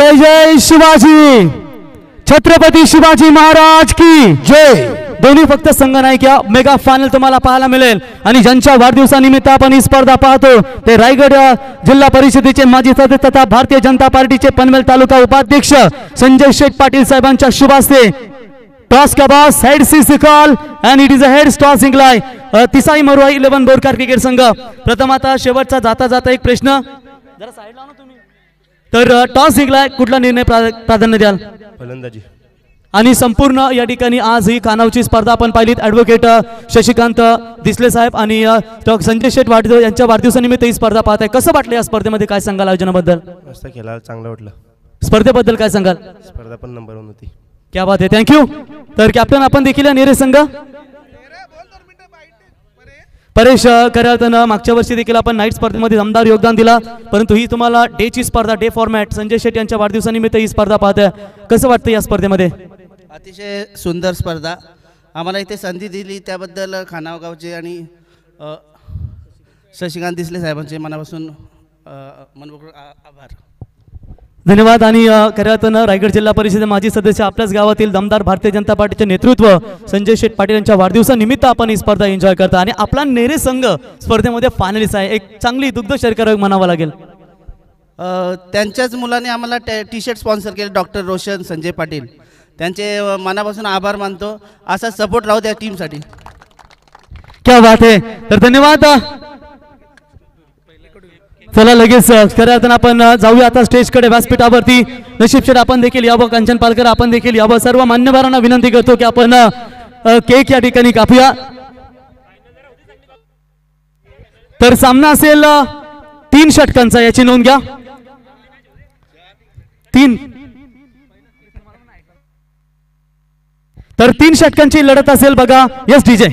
जय जय शिवाजी। छत्रपती शिवाजी महाराज की। जय। दोन्ही फक्त संघ नाही क्या मेगा फायनल तुम्हाला पाहायला मिळेल. आणि ज्यांच्या वाढदिवसानिमित्त आपण ही स्पर्धा पाहतो ते रायगड जिल्हा परिषदेचे माजी सदस्य तथा भारतीय जनता पार्टीचे पनवेल तालुका उपाध्यक्ष संजय शेठ पाटील साहेबांच्या शुभ हस्ते टॉस का बॉस हेड सी सिकॉल and it is a head toss जिंकलाय तिसाई मरुआ इलेव्हन बोरकार क्रिकेट संघ. प्रथम आता शेवटचा जाता जाता एक प्रश्न. जरा साईड लावा ना तुम्ही. तर टॉस जिंकलाय. कुठला निर्णय प्रा- प्राधान्य द्याल? फलंदाजी. आणि संपूर्ण या ठिकाणी आज ही कानावची स्पर्धा आपण पाहिलीत. ॲडव्होकेट अ, शशिकांत दिसले साहेब आणि. संजय शेठ वाढदिवस यांच्या वाढदिवसानिमित्त ही स्पर्धा पाहत आहे कसं वाटलं या स्पर्धेमध्ये? काय सांगाल आयोजनाबद्दल? मस्त चांगलं वाटलं. स्पर्धेबद्दल काय सांगाल? स्पर्धा पण नंबर वन होती. क्या बात आहे. थँक्यू तर कॅप्टन आपण देखील या नेरे संघ. परेश अ, मागच्या वर्षी देखील आपण नाईट स्पर्धेमध्ये दमदार योगदान दिला. परंतु ही तुम्हाला डेची स्पर्धा डे फॉर्मॅट संजय शेट्टी यांच्या वाढदिवसानिमित्त ही स्पर्धा पाहत आहे कसं वाटतं या स्पर्धेमध्ये? अतिशय सुंदर स्पर्धा. आम्हाला इथे संधी दिली त्याबद्दल खानाव गावचे आणि शशिकांत दिसले साहेबांचे मनापासून मनपूर्वक आ- आभार. धन्यवाद. आणि अ, खऱ्या अर्थानं रायगड जिल्हा परिषद माजी सदस्य आपल्याच गावातील दमदार भारतीय जनता पार्टीचे नेतृत्व संजय शेठ पाटील यांच्या वाढदिवसानिमित्त आपण ही स्पर्धा एन्जॉय करता. आणि आपला नेरे संघ स्पर्धेमध्ये फायनलिस्ट आहे. एक चांगली दुग्ध शर्करा म्हणावं लागेल. त्यांच्याच मुलाने आम्हाला टे शर्ट स्पॉन्सर केले डॉक्टर रोशन संजय पाटील. त्यांचे मनापासून आभार मानतो. असा सपोर्ट राहू त्या टीमसाठी क्या बात आहे तर धन्यवाद. चला लगेच खऱ्या अर्थानं आपण जाऊया आता स्टेजकडे व्यासपीठावरती. नशीबशेट आपण देखील यावं. कंचन पालकर आपण देखील यावं. सर्व मान्यवरांना विनंती करतो की आपण केक या ठिकाणी कापूया. तर सामना असेल तीन षटकांचा याची नोंद घ्या. तीन. तर तीन षटकांची लढत असेल बघा. यस डीजे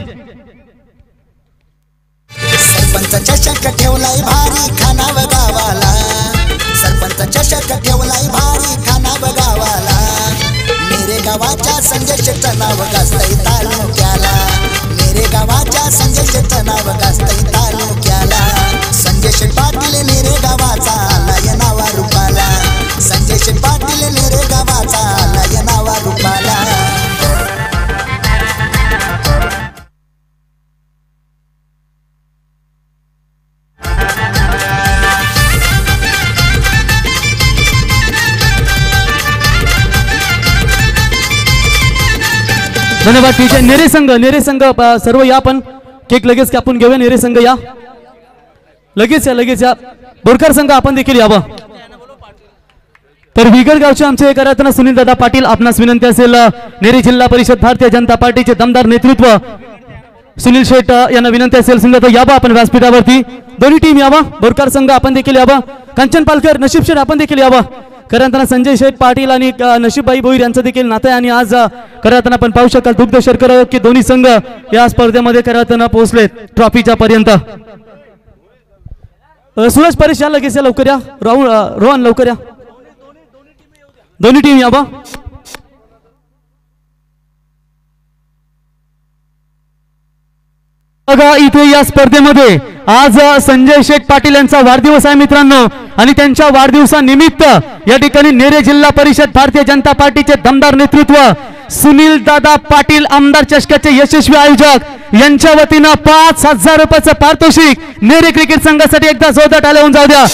सरपंच चषक ठेवलाय भारी खानाव गावाला. सरपंच चषक ठेवलाय भारी खानाव गावाला. मेरे गावाच्या संजय शेठचं नाव गाजतय तालुक्याला. मेरे गावाच्या संजय शेठचं नाव गाजतय तालुक्याला. संजय शेठ धन्यवाद टीचर निरे संघ निरे संघ सर्व या पण. केक लगेच कापून घेऊया निरे संघ या. लगेच या लगेच या. बोरकर संघ आपण देखील यावं. तर विगड गावचे आमचे करातना सुनील दादा पाटील आपणास विनंती असेल नेरी नेरे जिल्हा परिषद भारतीय जनता पार्टीचे दमदार नेतृत्व. सुनील शेठ यांना विनंती असेल सुनील दादा यावा आपण व्यासपीठावरती. दोन्ही टीम यावा. बोरकर संघ आपण देखील यावं. कांचन पालकर नशीब शेठ आपण देखील यावं. खरं संजय शेठ पाटील आणि नशीबाई भोईर यांचं देखील नातं आहे आणि आज खरं आपण पाहू शकाल दुग्ध शर्कर की दोन्ही संघ या स्पर्धेमध्ये खरं पोहोचलेत ट्रॉफीच्या पर्यंत सुरज परेश या लगेच या लवकर या. राहुल रोहन लवकर या. दोन्ही टीम या बा. बघा इथे या स्पर्धेमध्ये आज संजय शेख पाटील यांचा वाढदिवस आहे मित्रांनो. आणि त्यांच्या वाढदिवसानिमित्त या ठिकाणी नेरे जिल्हा परिषद भारतीय जनता पार्टीचे दमदार नेतृत्व सुनील दादा पाटील आमदार चषकाचे यशस्वी आयोजक यांच्या वतीनं पाच हजार रुपयाचं पारितोषिक नेरे क्रिकेट संघासाठी एकदा जोरदार टाळ्या होऊन जाऊ द्या.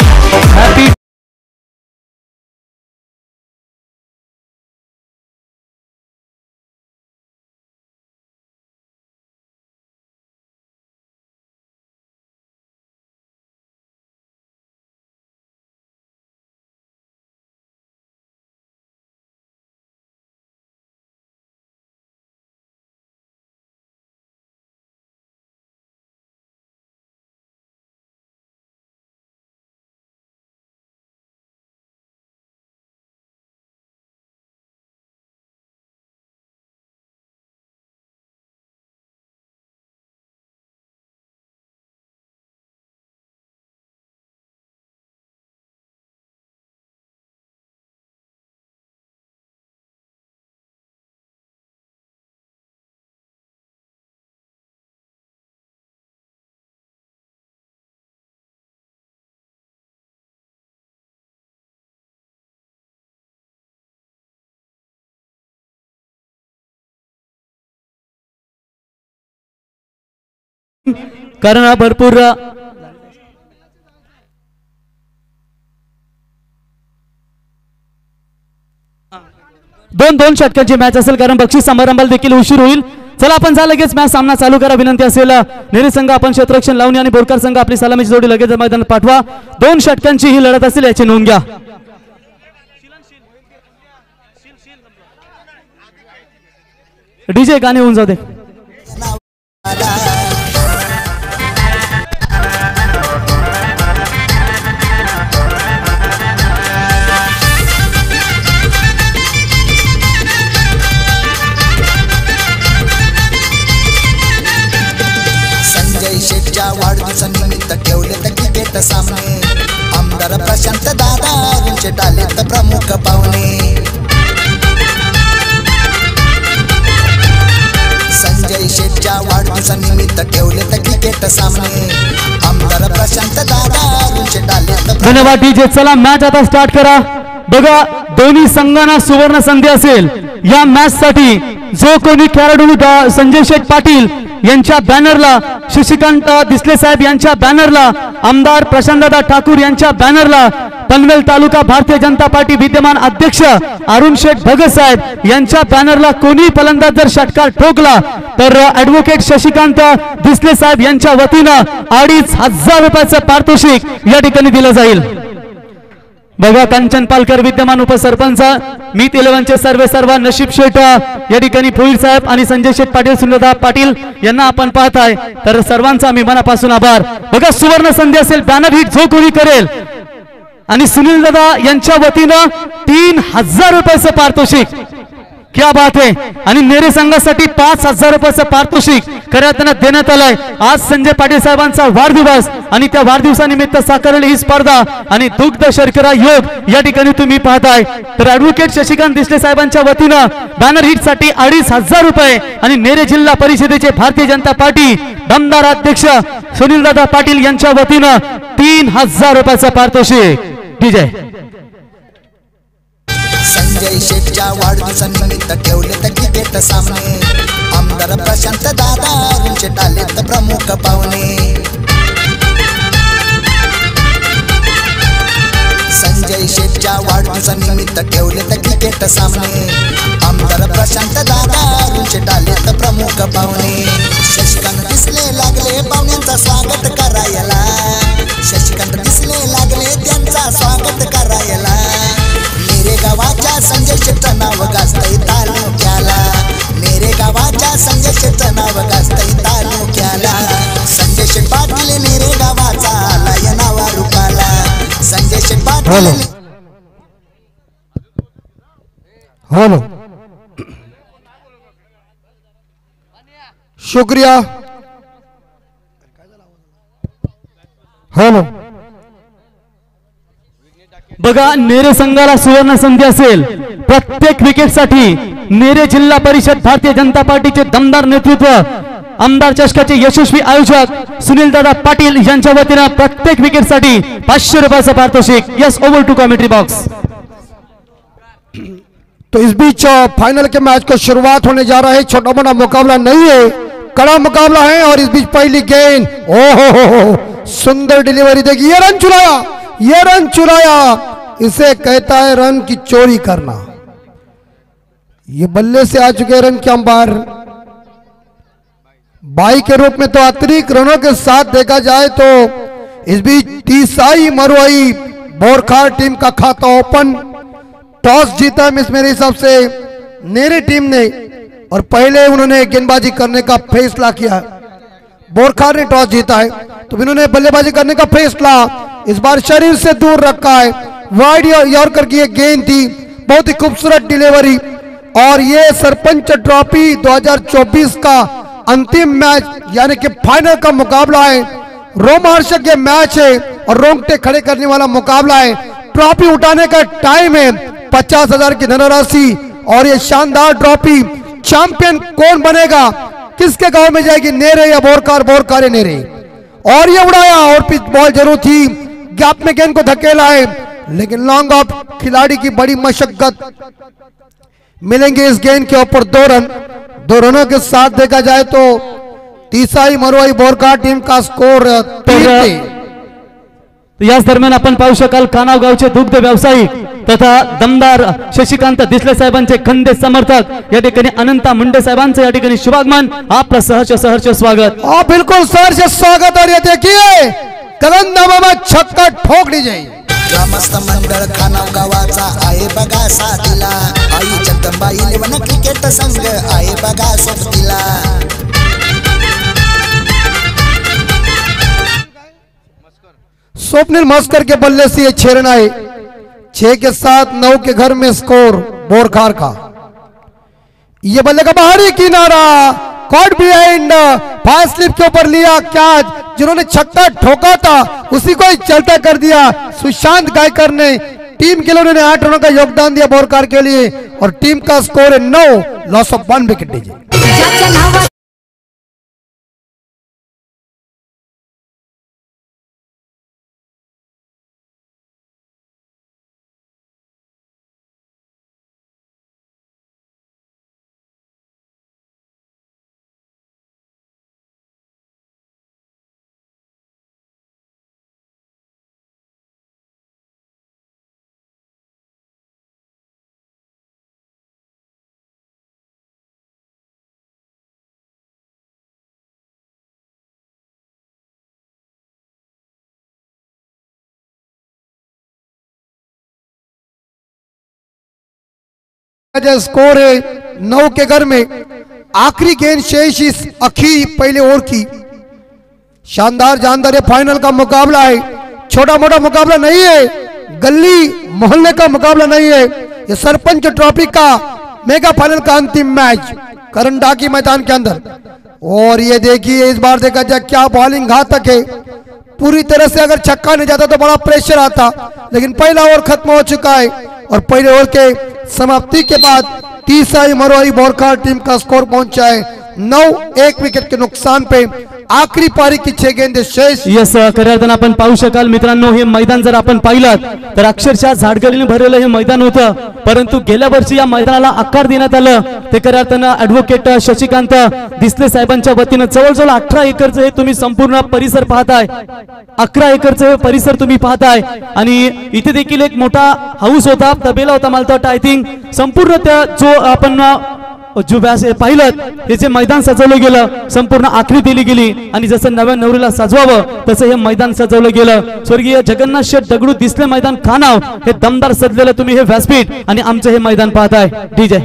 कारण हा भरपूर दोन दोन षटकांची मॅच असेल कारण बक्षीस समारंभाला देखील उशीर होईल. चला आपण जा लगेच मॅच सामना चालू करा. विनंती असेल नेहरी संघ आपण क्षेत्ररक्षण लावणी आणि बोरकर संघ आपली सलामीची जोडी लगेच मैदानात पाठवा. दोन षटकांची ही लढत असेल याची नोंद घ्या. डीजे गाणे होऊन जाऊ दे. तर क्रिकेट सामने. आमदार प्रशांत दादा रुंचे टालेत प्रमुख पाहुणे. संजय शेठच्या वाढदिवसानिमित्त ठेवले क्रिकेट सामने. आमदार प्रशांत दादा रुंचे टालेत धन्यवाद डीजे चला मॅच आता स्टार्ट करा. बघा दोन्ही संघांना सुवर्ण संधी असेल. या मॅच साठी जो कोणी खेळाडू संजय शेठ पाटील यांच्या बॅनरला शशिकांत दिसले साहेब यांच्या बॅनरला आमदार प्रशांतदा ठाकूर यांच्या बॅनरला पनवेल तालुका भारतीय जनता पार्टी विद्यमान अध्यक्ष अरुण शेठ भगत साहेब यांच्या बॅनरला कोणी फलंदाज जर षटकार ठोकला तर ऍडव्होकेट शशिकांत दिसले साहेब यांच्या वतीनं अडीच हजार रुपयाचं पारितोषिक या ठिकाणी दिलं जाईल. बघा कांचन पालकर विद्यमान उपसरपंच मी इलेव्हनचे सर्वे सर्व नशीब शेठ या ठिकाणी भोईर साहेब आणि संजय शेठ पाटील सुंदरदा पाटील यांना आपण पाहताय. तर सर्वांचा मी मनापासून आभार. बघा सुवर्ण संधी असेल बॅनर हिट जो कोणी करेल. आणि सुनील दादा यांच्या वतीनं तीन हजार रुपयाचं पारितोषिक. क्या बात आहे आणि नेरे संघासाठी पाच हजार रुपयाचं पारितोषिक खऱ्या त्यांना देण्यात आलंय. आज संजय पाटील साहेबांचा वाढदिवस आणि त्या वाढदिवसानिमित्त साकारलेली ही स्पर्धा आणि दुग्ध शर्करा योग या ठिकाणी तुम्ही पाहताय. तर ऍडव्होकेट शशिकांत दिसले साहेबांच्या वतीनं बॅनर हिटसाठी अडीच हजार रुपये आणि नेरे जिल्हा परिषदेचे भारतीय जनता पार्टी दमदार अध्यक्ष सुनीलदादा पाटील यांच्या वतीनं तीन हजार रुपयाचं पारितोषिक. विजय. संजय शेठच्या वाढदिवसानिमित्त. ठेवले तर क्रिकेट सामने. आमदार प्रशांत दादा रुंचे टालेत प्रमुख पाहुणे. संजय शेठच्या वाढदिवसानिमित्त ठेवले तर क्रिकेट सामने. आमदार प्रशांत दादा रुंचे टालेत प्रमुख पाहुणे. शेठ हॅलो. हो हॅलो. शुक्रिया. हॅलो. बघा नेरे संघाला सुवर्ण संधी असेल. प्रत्येक विकेटसाठी नेरे जिल्हा परिषद भारतीय जनता पार्टीचे दमदार नेतृत्व, आमदार चषकाचे यशस्वी आयोजक सुनील दादा पाटील प्रत्येक विकेटसाठी पाचशे रुपयाचं पारितोषिक, yes, over to commentary box. तो इस बीच फाइनल के मैच को शुरुआत होने जा रहा है, छोटा मोटा मुकाबला नहीं है, कड़ा मुकाबला है और इस बीच पहली गेंद। ओ हो हो हो, सुंदर डिलीवरी देगी, ये रन चुराया, ये रन चुराया, इसे कहता है रन की चोरी करना। ये बल्ले से आ चुके रन के अंपायर बाई के रूप में तो अतिरिक्त रनों के साथ देखा जाए तो इस बीच तीसाई मरुआई बोरखार टीम का खाता ओपन। टॉस जीता मिस मेरे हिसाब से नेरी टीम ने और पहले उन्होंने गेंदबाजी करने का फैसला किया। बोरखार ने टॉस जीता है तो इन्होंने बल्लेबाजी करने का फैसला। इस बार शरीर से दूर रखा है। वाइड यॉर्कर की गेंद थी, बहुत ही खूबसूरत डिलीवरी। और ये सरपंच ट्रॉफी 2024 का अंतिम मैच, यानी कि फाइनल का मुकाबला है। रोमांचक ये मैच है और रोंगटे खड़े करने वाला मुकाबला है। ट्रॉफी उठाने का टाइम है पचास हज़ार की धनराशि और ये शानदार ट्रॉफी। चैंपियन कौन बनेगा? किसके गाँव में जाएगी? नेरे या बोरकार? बोरकार नेरे। और ये उड़ाया और पिच बॉल ज़रूर थी। गैप में गेंद को धकेला है। लेकिन लॉन्ग ऑफ़ खिलाड़ी की बड़ी मशक्कत। मिलेंगे इस गेंद के ऊपर दो रन। दो रनों के साथ देखा जाए तो तीसाई मरुआई बोरका टीम का स्कोर तर- तर याच दरम्यान आपण पाहू शकाल कानाव गावचे दुग्ध व्यावसायिक तथा दमदार शशिकांत दिसले साहेबांचे खंदे समर्थक या ठिकाणी अनंता मुंडे साहेबांचं या ठिकाणी शुभागमन आपलं सहर्ष सहर्ष स्वागत. बिल्कुल सर से स्वागत और ये देखिए कलंदमा में छक्का ठोक दीजिए। ग्रामस्थ मंडळ खानाव गावाचा आहे बघा साथीला. आई जगदंबा इलेवन क्रिकेट संघ आहे बघा सोबतीला. स्वप्निल मस्कर के बल्ले से ये छह रन आए। छह के साथ, नौ के घर में स्कोर बोरखार का। ये बल्ले का बाहरी किनारा कॉट बिहाइंड फास्ट स्लिप के ऊपर लिया, क्या जिन्होंने छक्का ठोका था, उसी को चलता कर दिया। सुशांत गायकर ने, टीम के लिए उन्होंने आठ रनों का योगदान दिया बोरकार के लिए, और टीम का स्कोर है नौ लॉस ऑफ़ वन विकेट दीजिए जो स्कोर है नौ के घर में। आखिरी गेंद शेष इस अखी पहले ओवर की। शानदार जानदार ये फाइनल का मुकाबला है। छोटा मोटा मुकाबला नहीं है। गली मोहल्ले का मुकाबला नहीं है। ये सरपंच ट्रॉफी का मेगा फाइनल का अंतिम मैच करंडा की मैदान के अंदर। और ये देखिए, इस बार देखा जाए क्या बॉलिंग घातक है। पूरी तरह से अगर छक्का नहीं जाता तो बड़ा प्रेशर आता। लेकिन पहला ओवर खत्म हो चुका है। और पहले ओवर के समाप्ति के बाद तीसरा मरोई बोरकार टीम का स्कोर पहुँचा है। नौ एक विकेट के नुकसान पे आखरी पारी की छह गेंदे शेष। यस खऱ्या अर्थानं आपण पाहू शकाल मित्रांनो हे मैदान जर आपण पाहिलं तर अक्षरशः झाडगडीने भरलेलं हे मैदान होतं. परंतु गेल्या वर्षी या मैदानाला आकार देण्यात आलं. ते खऱ्या अर्थानं ऍडव्होकेट शशिकांत दिसले साहेबांच्या वतीनं. जवळजवळ अठरा एकरचं हे तुम्ही संपूर्ण परिसर पाहताय. अकरा एकरचं हे परिसर तुम्ही पाहताय. आणि इथे देखील एक मोठा हाऊस होता तबेला होता मला तर वाटतं आय थिंक संपूर्ण त्या जो आपण जुब्यास व्यास हे पाहिलं हे जे मैदान सजवलं गेलं संपूर्ण आखरी दिली गेली आणि जसं नव्या नवरीला सजवावं तसं हे मैदान सजवलं गेलं. स्वर्गीय जगन्नाथ शेठ दगडू दिसले मैदान खानाव हे दमदार सजलेलं तुम्ही हे व्यासपीठ आणि आमचं हे मैदान पाहताय. DJ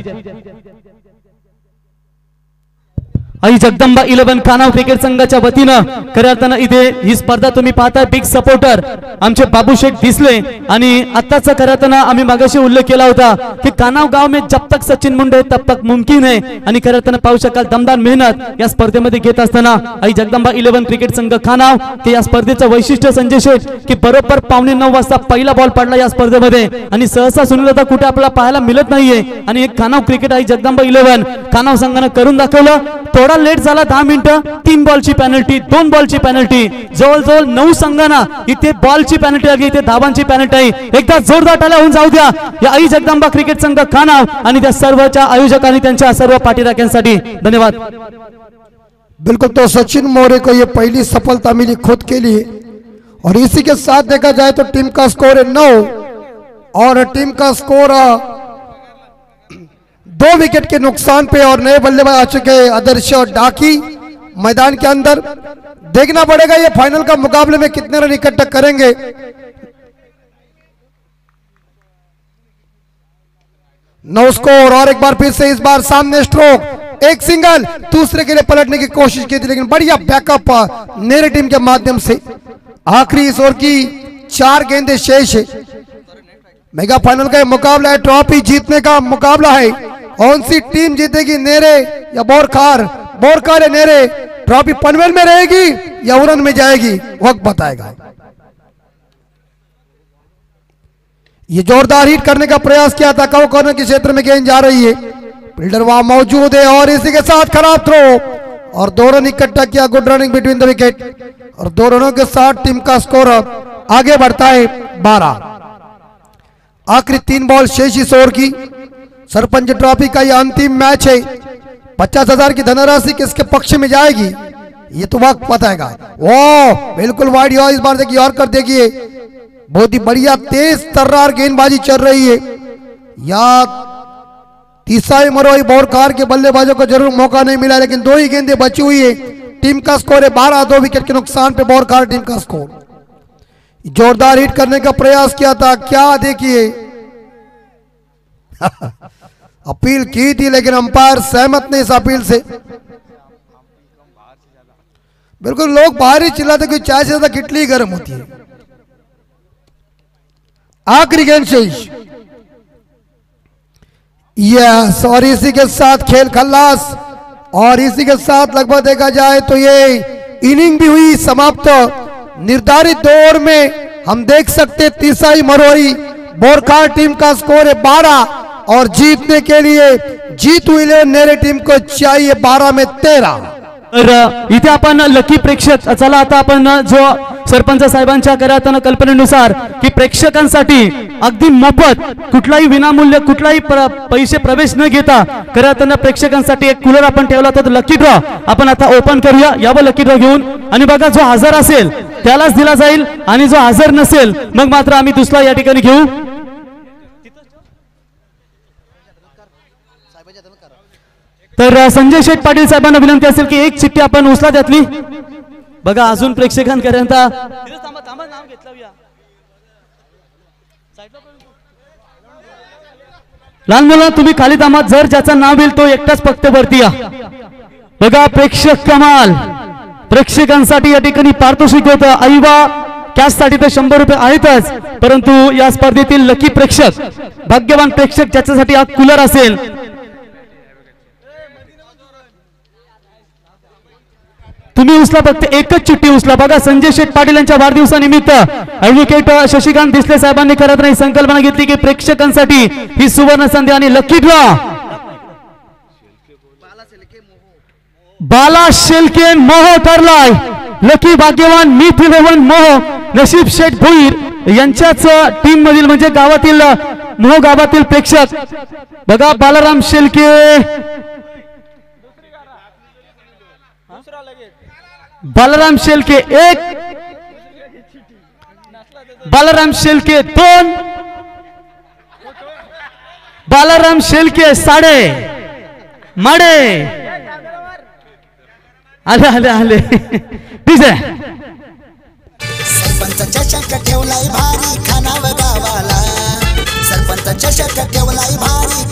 Aai Jagdamba eleven Khanav cricket संघाच्या वतीनं खऱ्या अर्थानं इथे ही स्पर्धा तुम्ही पाहताय बिग सपोर्टर आमचे बाबू शेठ दिसले आणि आत्ताचा खऱ्या अर्थानं आम्ही मागाशी उल्लेख केला होता की कानाव गाव में जब तक सचिन मुंडे तब तक मुमकिन आहे आणि खऱ्या अर्थानं पाहू शकाल दमदार मेहनत या स्पर्धेमध्ये घेत असताना आई जगदंबा इलेव्हन क्रिकेट संघ खानाव की या स्पर्धेचं वैशिष्ट्य संजय शेठ की बरोबर पावणे नऊ वाजता पहिला बॉल पडला या स्पर्धेमध्ये. आणि सहसा सुनीलता कुठे आपल्याला पाहायला मिळत नाहीये. आणि एक खानाव क्रिकेट आई जगदंबा इलेव्हन खानाव संघानं करून दाखवलं. थोडा लेट झाला दहा मिनिटं, तीन बॉलची पॅनल्टी दोन बॉलची पॅनल्टी जवळजवळ नऊ संघांना इथे बॉलची पॅनल्टी आली इथे धाबांची पॅनल्टी एकदा जोरदार टाळ्या होऊन जाऊ द्या. आई जगदंबा क्रिकेट संघ खानाव आणि त्या सर्वच्या आयोजकांनी सर्व पाठीराख्यांसाठी धन्यवाद. बिल्कुल तो सचिन मौर्य को ये पहली सफलता मिली, खुद के लिए. और इसी के साथ देखा जाए तो टीम का स्कोर है नौ और टीम का स्कोर दो विकेट के नुकसान पे और नए बल्लेबाज आ चुके हैं आदर्श और डाकी। मैदान के अंदर देखना पड़ेगा ये फाइनल का मुकाबले में कितने रन इकट्ठा करेंगे। नौ स्कोर और एक बार फिर से इस बार सामने स्ट्रोक एक सिंगल दूसरे के लिए पलटने की कोशिश की थी, लेकिन बढ़िया बैकअप नेरे टीम के माध्यम से। आखिरी इस ओवर की चार गेंदे शेष है। मेगा फाइनल का मुकाबला है ट्रॉफी जीतने का मुकाबला है। कौन सी टीम जीतेगी? नेरे या बोरखार? बोरखार या नेरे? ट्रॉफी पनवेल में रहेगी या उरन में जाएगी? वक्त बताएगा। ये जोरदार हिट करने का प्रयास किया था। कव कॉर्नर के क्षेत्र में गेंद जा रही है? फील्डर वहाँ मौजूद है और इसी के साथ खराब थ्रो और दो रन इकट्ठा किया। Good running between the wicket और दो रनों के साथ टीम का स्कोर आगे बढ़ता है बारह। आखिरी तीन बॉल शेष इस ओवर की। सरपंच ट्रॉफी का यह अंतिम मैच है। पचास हज़ार की धनराशि किसके पक्ष में जाएगी? ये तो वक्त बताएगा। वो बिल्कुल वाइड इस बार देखिए, और कर देखिए। बहुत ही बढ़िया, तेज तर्रार गेंदबाजी चल रही है। या, तीसरा मरोई बोरकार के बल्लेबाजों को ज़रूर मौका नहीं मिला, लेकिन दो ही गेंदे बची हुई है। टीम का स्कोर है बारह, दो विकेट के नुकसान पे बोरकार टीम का स्कोर। जोरदार हिट करने का प्रयास किया था, क्या देखिए। अपील की थी, लेकिन अंपायर सहमत नहीं इस अपील से। बिल्कुल लोग बाहर ही चिल्लाते कोई चाय से ज़्यादा किटली गर्म होती है। आखिरी गेंद शेष। यस और इसी के साथ खेल खल्लास, और इसी के साथ लगभग देखा जाए तो ये इनिंग भी हुई समाप्त। निर्धारित दौर में हम देख सकते तीसरी मरोई बोरखार टीम का स्कोर है बारह। और जीतने के लिए जीत हुई नेरे टीम को चाहिए बारह में तेरह। तर इथे आपण लकी प्रेक्षक चला आता आपण जो सरपंच साहेबांच्या करताना कल्पनेनुसार की प्रेक्षकांसाठी अगदी मोफत कुठलाही विनामूल्य कुठलाही पैसे प्रवेश न घेता करताना प्रेक्षकांसाठी एक कूलर आपण ठेवला तर लकी ड्रॉ आपण आता ओपन करूया यावं लकी ड्रॉ घेऊन. आणि बघा जो हजर असेल त्यालाच दिला जाईल. आणि जो हजर नसेल मग मात्र आम्ही दुसरा या ठिकाणी घेऊ. तर संजय शेठ पाटील साहेबांना विनंती असेल की एक चिठ्ठी आपण उचला त्यातली. बघा अजून प्रेक्षकांकरता लहान मुलं तुम्ही खाली थांबा जर ज्याचं नाव येईल तो एकटाच फक्त वरती या. बघा प्रेक्षक कमाल. प्रेक्षकांसाठी या ठिकाणी पारितोषिक होतं. आईबा कॅशसाठी तर शंभर रुपये आहेतच. परंतु या स्पर्धेतील लकी प्रेक्षक भाग्यवान प्रेक्षक ज्याच्यासाठी हा कूलर असेल तुम्ही उचला फक्त एकच चिठ्ठी उचला बघा. संजय शेठ पाटील यांच्या वाढदिवसानिमित्त. ऍडव्होकेट शशिकांत दिसले साहेबांनी करत नाही. संकल्पना घेतली की प्रेक्षकांसाठी ही सुवर्ण संधी आणि लकी ड्रॉ बाला शेलके मोह ठरलाय. लकी भाग्यवान मीठ मोह. नशीब शेठ भोईर यांच्याच टीम मधील म्हणजे गावातील मोह गावातील प्रेक्षक. बघा बालाराम शेलके. बलराम शेलके एक बलराम शेलके दोन बालराम शेलके साडे माडे. आले आले आले. ठीक आहे सरपंच चषक ठेवलाय भारी खानाव गावाला. सरपंच चषक ठेवलाय भारी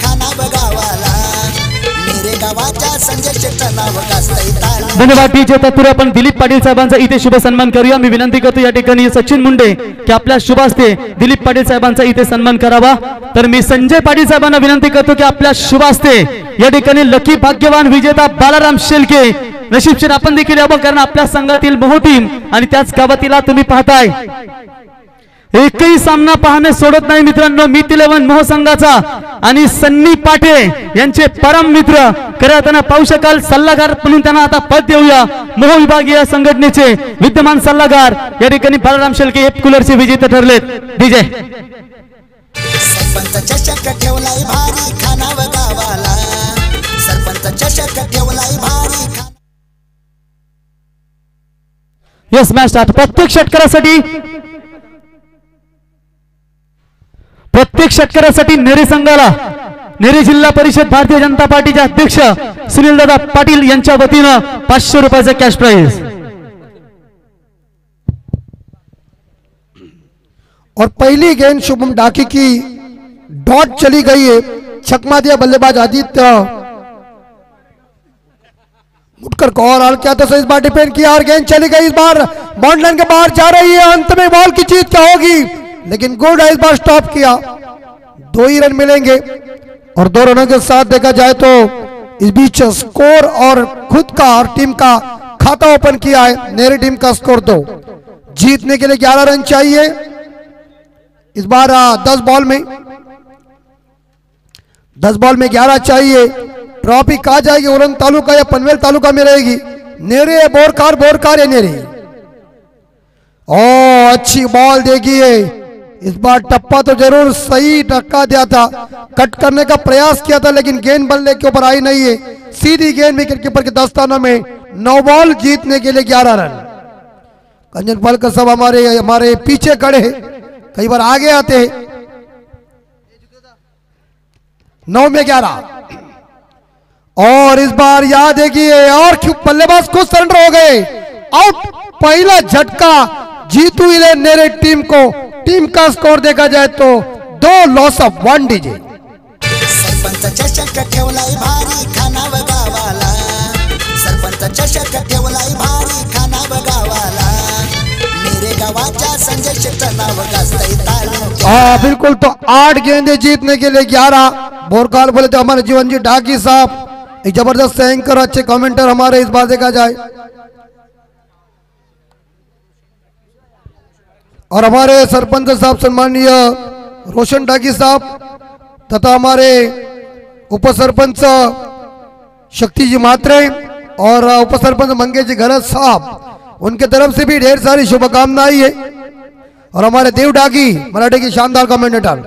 धन्यवाद संजय शेट्ट नाव धन्यवाद डीजे आपण दिलीप पाटील साहेबांचा इथे शुभ सन्मान करूया. मी विनंती करतो या ठिकाणी सचिन मुंडे की आपल्या शुभ असते. दिलीप पाटील साहेबांचा इथे सन्मान करावा. तर मी संजय पाटील साहेबांना विनंती करतो की आपल्या शुभ असते. या ठिकाणी लकी भाग्यवान विजेता बालाराम शेलके. नशीबशीर आपण देखील यावं कारण आपल्या संघातील बहुटीम आणि त्याच गावातीला तुम्ही पाहताय. एकही सामना पाहणे सोडत नाही मित्रांनो. मीत इलेव्हन मोह संघाचा आणि सन्नी पाटे यांचे परम मित्र. करताना पाहू शकाल सल्लागार म्हणून त्यांना आता पद देऊया. मोह विभागीय संघटनेचे विद्यमान सल्लागार. या ठिकाणी बालराम शेलके एफ कूलरचे विजेते ठरलेत. डीजे. सरपंच चषक ठेवलाय भारी खानाव गावाला. सरपंच चषक ठेवलाय भारी खा यस मॅच स्टार्ट. प्रत्येक षटकारासाठी प्रत्येक षटकारासाठी नेरे संघाला नेरे जिल्हा परिषद भारतीय जनता पार्टीचे अध्यक्ष सुनील दादा पाटील पाचशे रुपयाचं कॅश प्राइज और पहली गेंद शुभम डाकी की डॉट चली गई है, छकमा दिया बल्लेबाज आदित्य। मुटकर को और किया तो इस बार डिफेंड किया, और गेंद चली गई इस बार। बाउंड लाइन के बाहर जा रही है, अंत में बॉल की जीत क्या होगी? लेकिन गुड है, इस बार स्टॉप किया। दो ही रन मिलेंगे। और दो रनों के साथ देखा जाए तो इस बीच स्कोर और खुद का और टीम का खाता ओपन किया है। मेरी टीम का स्कोर दो। जीतने के लिए ग्यारह रन चाहिए। इस बार दस बॉल में, दस बॉल में ग्यारह चाहिए। ट्रॉफी कहा जाएगी उरंग तालुका या पनवेल तालुका में रहेगी। नेरे बोरकार बोरकार है नेरे। ओ, अच्छी बॉल देखिए। इस बार टप्पा तो ज़रूर सही टक्का दिया था। कट करने का प्रयास किया था, लेकिन गेंद बल्ले के ऊपर आई नहीं है। सीधी गेंद विकेट कीपर के दस्ताना में नौ बॉल जीतने के लिए ग्यारह रन। कंजन पाल का सब हमारे हमारे पीछे खड़े हैं। कई बार आगे आते हैं। नौ में ग्यारह। और इस बार याद है कि और बल्लेबाज खुद सरेंडर हो गए। आउट पहला झटका जीतू इले नेरे टीम को टीम का स्कोर देखा जाए तो दो loss of one DJ Sarpanch चषक ठेवलाय भारी खानाव गावाला। सरपंच चषक ठेवलाय भारी खानाव गावाला। मेरे गावाच्या संजय शेट्ट नाव गाजतय हाँ बिल्कुल तो आठ गेंदे जीतने के लिए ग्यारह। बोरकाल बोले तो हमारे जीवन जी ढाकी साहब। एक ज़बरदस्त एंकर अच्छे कमेंटर हमारे इस बार देखा जाए। और हमारे सरपंच साहब सम्मानीय रोशन ढाकी साहब तथा हमारे उप सरपंच शक्ति जी मात्रे और उप सरपंच मंगेश जी गरज साहब, उनके तरफ़ से भी ढेर सारी शुभकामनाएँ है। और हमारे देव डागी, मराठी की शानदार कमेंटेटर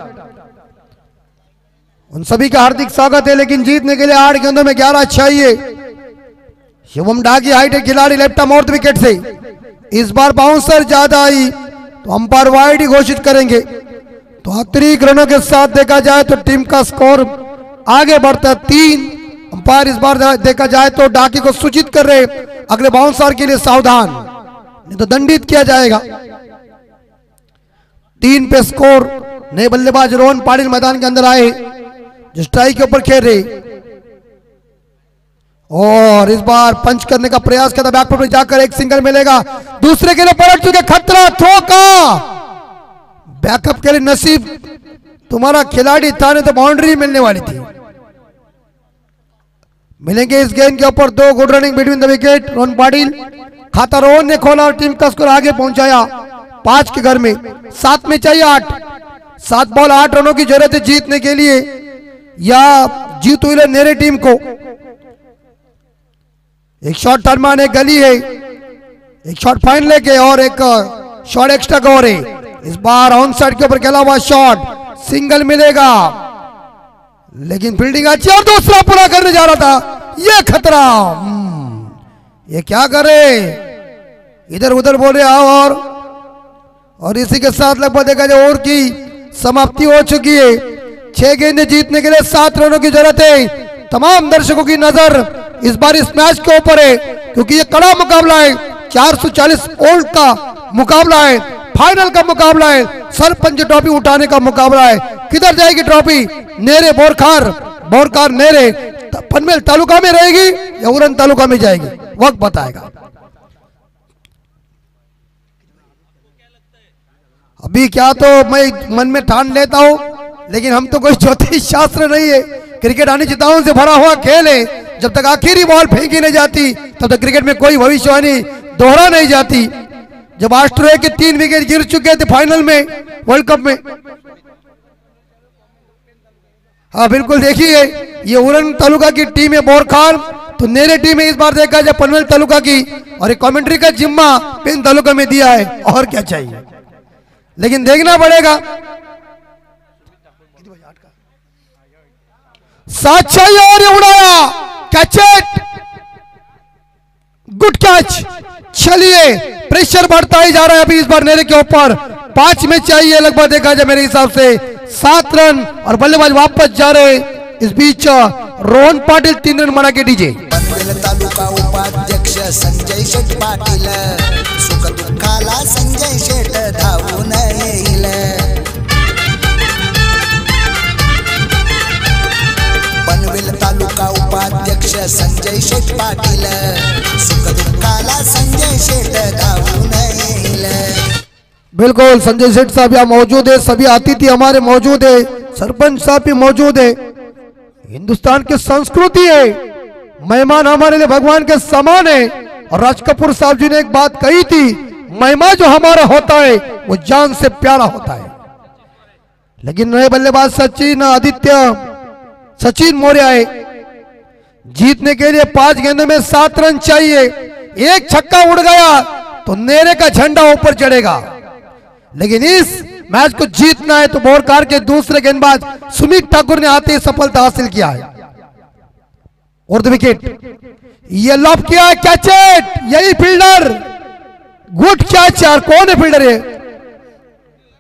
उन सभी का हार्दिक स्वागत है, लेकिन जीतने के लिए आठ गेंदों में ग्यारह चाहिए शिवम डागी हाइटेक खिलाड़ी, लेफ़्ट मोर्थ विकेट से। इस बार बाउंसर ज़्यादा आई तो अंपायर वाइड ही घोषित करेंगे। तो अतिरिक्त रनों के साथ देखा जाए तो टीम का स्कोर आगे बढ़ता है तीन। अंपायर इस बार देखा जाए तो डाकी को सूचित कर रहे अगले बाउंसर के लिए सावधान। नहीं तो दंडित किया जाएगा। तीन पे स्कोर। नए बल्लेबाज रोहन पाटिल मैदान के अंदर आए जो स्ट्राइक के ऊपर खेल रहे और इस बार पंच करने का प्रयास था बैकफुट में जाकर एक सिंगल मिलेगा। दूसरे के लिए पलट चुके खतरा थ्रो का बैकअप के लिए नसीब, तुम्हारा खिलाड़ी था नहीं तो बाउंड्री मिलने वाली थी। मिलेंगे इस गेंद के ऊपर दो good running between the wicket Rohan Patil खाता रोहन ने खोला और टीम का स्कोर आगे पहुँचाया। पाँच के घर में, सात में चाहिए आठ। सात बॉल आठ रनों की ज़रूरत है जीतने के लिए। या जीत हुई नेरे टीम को। एक शॉट टर्मान एक गली है। एक शॉट फाइन लेके और एक शॉट एक्स्ट्रा कवर है। इस बार ऑन साइड के ऊपर खेला हुआ शॉट सिंगल मिलेगा। लेकिन फील्डिंग अच्छी और दूसरा पूरा करने जा रहा था। ये खतरा। हम्म, ये क्या करे? इधर उधर बोले आओ और। और इसी के साथ लगभग देखा जाए ओवर की समाप्ति हो चुकी है। छह गेंदे जीतने के लिए सात रनों की ज़रूरत है। तमाम दर्शकों की नज़र इस बार इस मैच के ऊपर है, क्योंकि ये कड़ा मुकाबला है 440 ओल्ड का मुकाबला है, फाइनल का मुकाबला है, सरपंच ट्रॉफी उठाने का मुकाबला है। किधर जाएगी ट्रॉफी? नेरे, बोरखार बोरखार नेरे पनवेल तालुका में रहेगी या उरन तालुका में जाएगी? वक्त बताएगा। अभी क्या तो मैं मन में ठान लेता हूँ, लेकिन हम तो कोई ज्योतिष शास्त्र नहीं है। क्रिकेट अनिश्चितताओं से भरा हुआ खेल है। जब तक आखिरी बॉल फेंकी नहीं जाती, तब तक क्रिकेट में कोई भविष्यवाणी दोहरा नहीं जाती। जब ऑस्ट्रेलिया के तीन विकेट गिर चुके थे फाइनल में, वर्ल्ड कप में। हाँ बिल्कुल देखिए, ये उरन तालुका की टीम है बोरखान। तो नेरे टीम है इस बार देखा जाए पनवेल तालुका की। और एक कमेंट्री का जिम्मा पिन तालुका में दिया है। और क्या चाहिए? लेकिन देखना पड़ेगा। चाहिए और उड़ाया। कैच इट गुड कैच चलिए प्रेशर बढ़ता ही जा रहा है अभी इस बार नेरे के ऊपर। पाँच में चाहिए लगभग देखा जाए मेरे हिसाब से। सात रन और बल्लेबाज वापस जा रहे इस बीच, रोहन पाटिल तीन रन बना के डीजे। संजय शेठ संजय शेठ संजय शेठ पाटील। सुख दुःखाला संजय शेठ धावून येईल। बिल्कुल, संजय सेठ साहब यहाँ मौजूद है, सभी अतिथि हमारे मौजूद है, सरपंच साहब भी मौजूद है। हिंदुस्तान की संस्कृति है, मेहमान हमारे लिए भगवान के समान है। और राज कपूर साहब जी ने एक बात कही थी मेहमान जो हमारा होता है, वो जान से प्यारा होता है। लेकिन नए बल्लेबाज सचिन आदित्य, सचिन मौर्य जीतने के लिए पाँच गेंदों में सात रन चाहिए। एक छक्का उड़ गया तो नेरे का झंडा ऊपर चढ़ेगा। लेकिन इस मैच को जीतना है तो बोरकार के दूसरे गेंदबाज सुमित ठाकुर ने आते ही सफलता हासिल किया है। और विकेट। ये लॉब किया कैचेट यही फील्डर। गुड कैच यार, कौन है फील्डर ये?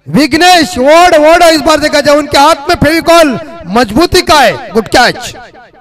विघ्नेश वोड वोड इस बार देखा जाए, उनके हाथ में फेविकॉल। मजबूती का है, गुड कैच।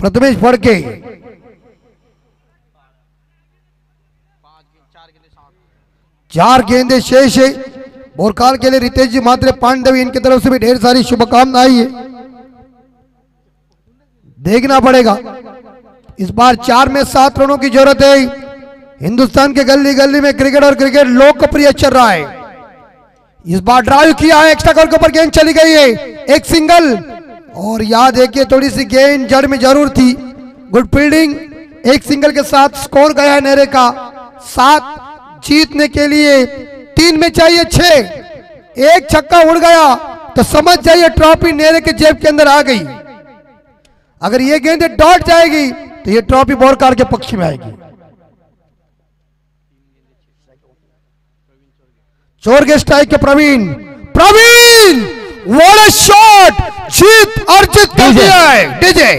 प्रथमेश फड़के। चार गेंदे शेष है। बोरकाल के लिए रितेश जी मात्रे पांडवी इनकी तरफ़ से भी ढेर सारी शुभकामनाएँ है। देखना पड़ेगा। इस बार चार में सात रनों की ज़रूरत है। हिंदुस्तान के गली गली में क्रिकेट और क्रिकेट लोकप्रिय चल रहा है। इस बार ड्राइव किया है एक्स्ट्रा कवर के ऊपर गेंद चली गई है। एक सिंगल और याद देखिए थोड़ी सी गेंद जड़ में ज़रूर थी। गुड फील्डिंग एक सिंगल के साथ स्कोर गया है नेरे का। सात जीतने के लिए तीन में चाहिए छह। एक छक्का उड़ गया तो समझ जाइए ट्रॉफी नेरे के जेब के अंदर आ गई। अगर ये गेंद डॉट जाएगी तो ये ट्रॉफी बोरकार के पक्ष में आएगी। चोर के स्ट्राइक के Pravin. Pravin! What a shot जीत अर्जित कर। दिया है डीजे।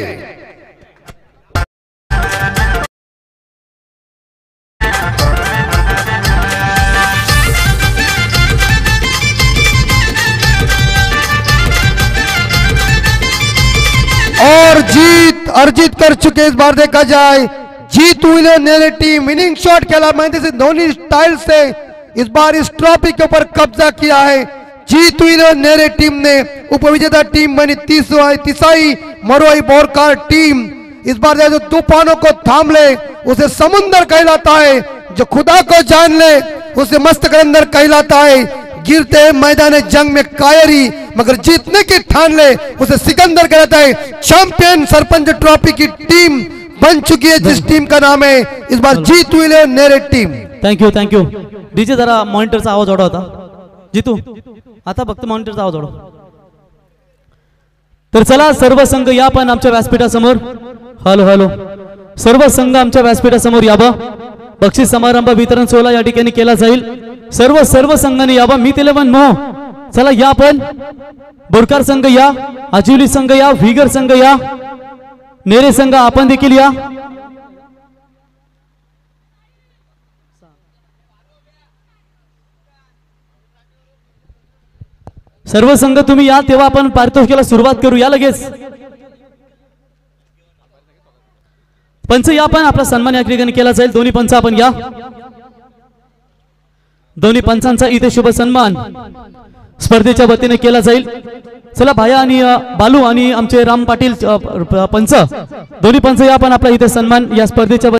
और जीत अर्जित कर चुके इस बार देखा जाए। जीत हुई नेरे टीम। विनिंग शॉट खेला महेंद्र सिंह धोनी स्टाइल से इस बार इस ट्रॉफी के ऊपर कब्जा किया है। जीत हुई नेरे टीम ने उपविजेता टीम बनी तीसवाई तिसाई मरुआई बोरकार टीम। इस बार जो तूफानों को थाम ले उसे समुंदर कहलाता है जो खुदा को जान ले उसे मस्त अंदर कहलाता है। गिरते हैं मैदान जंग में कायरी मगर जीतने की ठान ले उसे सिकंदर कहलाता है। चैंपियन सरपंच ट्रॉफी की टीम बन चुकी है जिस टीम का नाम है इस बार जीत हुई ले Nere team. Thank you thank you DJ जरा मॉनिटरचा आवाज़ होता जितू आता फक्त मॉनिटरचा आवाज तर चला सर्व संघ या पण आमच्या व्यासपीठासमोर. Hello hello. सर्व संघ आमच्या व्यासपीठासमोर यावं बक्षीस समारंभ वितरण सोहळा या ठिकाणी केला जाईल. सर्व सर्व संघाने यावं मी इलेवन मो. चला या पण. बोरकार संघ या आजिवली संघ या व्हिगर संघ या. नेरे संघ आपण देखील या. सर्व संघ तुम्ही या तेव्हा आपण पारितोषिकाला सुरुवात करू. या लगेच. पंच या पण आपला सन्मान या ठिकाणी केला जाईल. दोन्ही पंच आपण या. दोन्ही पंचांचा इथे शुभ सन्मान स्पर्धेच्या वतीने केला जाईल. चला भाया आणि बालू आणि आमचे राम पाटील पंच. दोन्ही पंच या पण आपला इथे सन्मान या स्पर्धेच्या